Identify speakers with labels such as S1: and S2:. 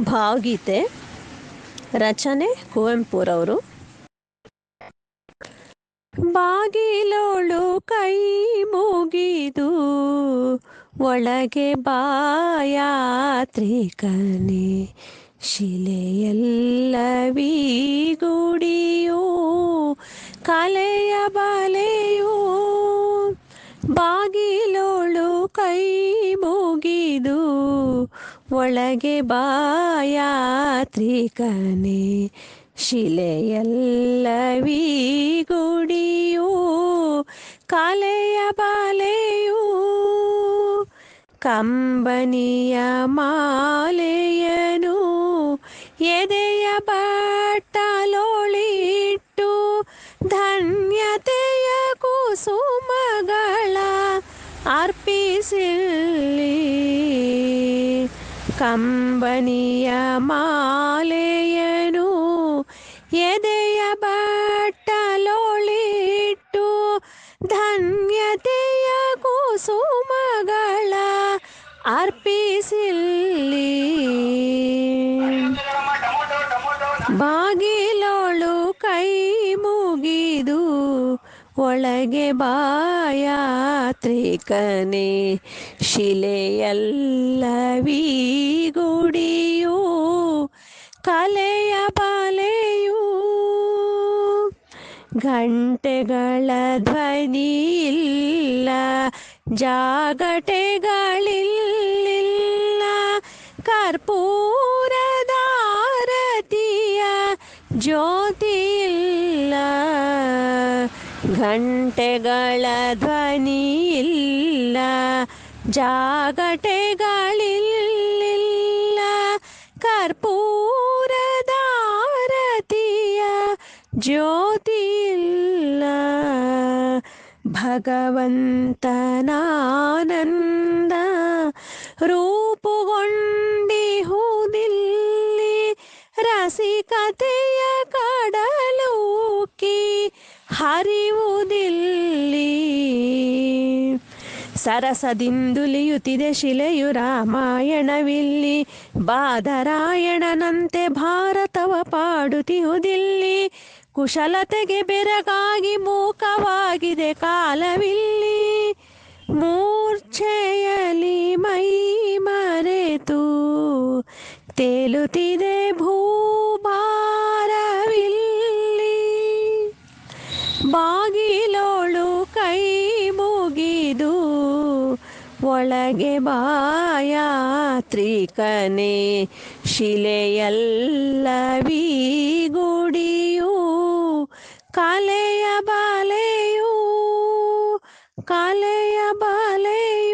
S1: ಭಾವಗೀತೆ ರಚನೆ ಕುವೆಂಪುರವರು. ಬಾಗಿಲೋಳು ಕೈ ಮುಗಿದು ಒಳಗೆ ಬಾಯಾತ್ರಿಕನೆ ಶಿಲೆಯಲ್ಲವೀ ಗುಡಿಯೋ ಕಲೆಯ ಬಲೆಯೋ. ಬಾಗಿಲೋಳು ಕೈ ಮುಗಿದು ಒಳಗೆ ಬಾಯಾತ್ರಿಕನೆ ಶಿಲೆಯಲ್ಲವೀ ಗುಡಿಯೂ ಕಲೆಯ ಬಾಲೆಯೂ ಕಂಬನಿಯ ಮಾಲೆಯನು ಎದೆಯ ಬಟ್ಟಲೋಳಿಟ್ಟು ಧನ್ಯತೆಯ ಕುಸುಮಗಳ ಅರ್ಪಿಸಿಲ್ಲಿ ಕಂಬನಿಯ ಮಾಲೆಯನು? ಎದೆಯ ಬಟ್ಟಲೊಳಿಟ್ಟು ಧನ್ಯತೆಯ ಕುಸುಮಗಳ ಅರ್ಪಿಸಿಲ್ಲಿ? ಬಾಗಿಲೋಳು ಕೈ ಮುಗಿದು ಒಳಗೆ ಬಾಯಾತ್ರಿಕನೆ ಶಿಲೆಯಲ್ಲವೀ ಗುಡಿಯೋ ಕಲೆಯ ಬಲೆಯೂ. ಗಂಟೆಗಳ ಧ್ವನಿ ಇಲ್ಲ ಜಾಗಟೆಗಳಿಲ್ಲ ಕರ್ಪೂರದಾರತಿಯ ಜ್ಯೋತಿ ಗಂಟೆಗಳ ಧ್ವನಿ ಇಲ್ಲ ಜಾಗಟೆಗಳಿಲ್ಲ ಕರ್ಪೂರದಾರತಿಯ ಜ್ಯೋತಿ ಇಲ್ಲ. ಭಗವಂತನಾನಂದ ರೂಪುಗೊಂಡಿಹುದಿಲ್ಲಿ ರಸಿಕತೆಯ ಕಡಲೂಕಿ ಹರಿವುದಿಲ್ಲಿ ಸರಸದಿಂದುಲಿಯುತ್ತಿದೆ ಶಿಲೆಯು ರಾಮಾಯಣವಿಲ್ಲಿ. ಬಾದರಾಯಣನಂತೆ ಭಾರತವ ಪಾಡುತ್ತಿಹುದಿಲ್ಲಿ. ಕುಶಲತೆಗೆ ಬೆರಗಾಗಿ ಮೂಕವಾಗಿದೆ ಕಾಲವಿಲ್ಲಿ. ಮೂರ್ಛೆಯಲಿ ಮೈ ಮರೆತು ತೇಲುತ್ತಿದೆ ಭೂಭಾರವಿಲ್ಲಿ ಮುಗಿದು ಒಳಗೆ ಬಾಯಾತ್ರಿಕನೆ ಶಿಲೆಯಲ್ಲವೀ ಗುಡಿಯೂ ಕಲೆಯ ಬಾಲೆಯು ಕಲೆಯ ಬಲೆಯೂ.